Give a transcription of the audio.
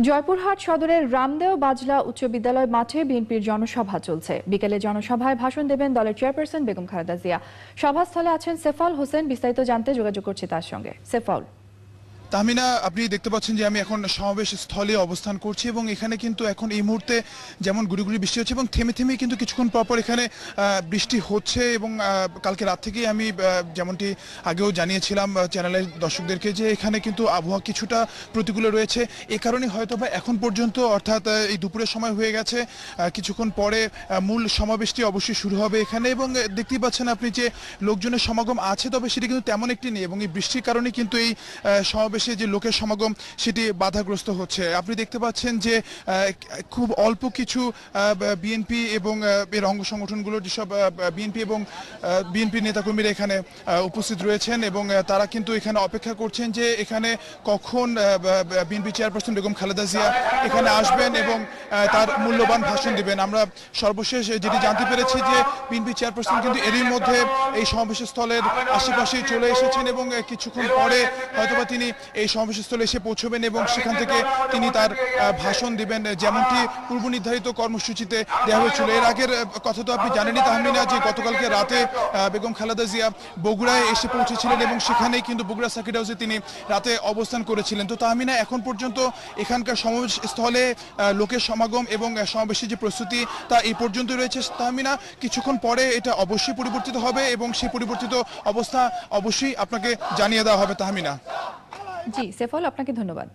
জয়পুরহাট সদরের রামদেও বাজলা উচ্চ বিদ্যালয় মাঠে বিএনপির জনসভা চলছে। বিকেলে জনসভায় ভাষণ দেবেন দলের চেয়ারপারসন বেগম খালেদা জিয়া। সভাস্থলে আছেন সেফাল হোসেন, বিস্তারিত জানতে যোগাযোগ করছে তার সঙ্গে। সেফাউল তাহমিনা আপনি দেখতে পাচ্ছেন যে আমি এখন সমাবেশ স্থলে অবস্থান করছি এবং এখানে কিন্তু এখন এই মুহূর্তে যেমন গুড়ি বৃষ্টি হচ্ছে এবং থেমে থেমে কিন্তু কিছুক্ষণ পরপর এখানে বৃষ্টি হচ্ছে এবং কালকে রাত থেকেই আমি যেমনটি আগেও জানিয়েছিলাম চ্যানেলের দর্শকদেরকে যে এখানে কিন্তু আবহাওয়া কিছুটা প্রতিকূলে রয়েছে। এ কারণে হয়তো বা এখন পর্যন্ত অর্থাৎ এই দুপুরের সময় হয়ে গেছে কিছুক্ষণ পরে মূল সমাবেশটি অবশ্যই শুরু হবে এখানে এবং দেখতেই পাচ্ছেন আপনি যে লোকজনের সমাগম আছে তবে সেটি কিন্তু তেমন একটি নেই এবং এই বৃষ্টির কারণে কিন্তু এই আহ, সমাবেশে যে লোকের সমাগম, সেটি বাধাগ্রস্ত হচ্ছে। আপনি দেখতে পাচ্ছেন যে খুব অল্প কিছু বিএনপি এবং এর অঙ্গ সংগঠনগুলোর যেসব বিএনপি এবং বিএনপি নেতাকর্মীরা এখানে উপস্থিত রয়েছেন এবং তারা কিন্তু এখানে অপেক্ষা করছেন যে এখানে কখন বিএনপি চেয়ারপারসন বেগম খালেদা জিয়া এখানে আসবেন এবং তার মূল্যবান ভাষণ দিবেন। আমরা সর্বশেষ যেটি জানতে পেরেছি যে, বিএনপি চেয়ারপারসন কিন্তু এরই মধ্যে এই সমাবেশ স্থলের আশেপাশেই চলে এসেছেন এবং কিছুক্ষণ পরে হয়তোবা তিনি এই সমাবেশস্থলে এসে পৌঁছবেন এবং সেখান থেকে তিনি তার ভাষণ দিবেন, যেমনটি পূর্ব নির্ধারিত কর্মসূচিতে দেওয়া হয়েছিল। এর আগের কথা তো আপনি জানেনই তাহমিনা, যে গতকালকে রাতে বেগম খালেদা জিয়া বগুড়ায় এসে পৌঁছেছিলেন এবং সেখানেই কিন্তু বগুড়া সার্কিট হাউসে তিনি রাতে অবস্থান করেছিলেন। তো তাহমিনা, এখন পর্যন্ত এখানকার সমাবেশ স্থলে লোকের সমাগম এবং সমাবেশের যে প্রস্তুতি, তা এই পর্যন্ত রয়েছে। তাহমিনা, কিছুক্ষণ পরে এটা অবশ্যই পরিবর্তিত হবে এবং সেই পরিবর্তিত অবস্থা অবশ্যই আপনাকে জানিয়ে দেওয়া হবে তাহমিনা। জি সেফল আপনাকে ধন্যবাদ।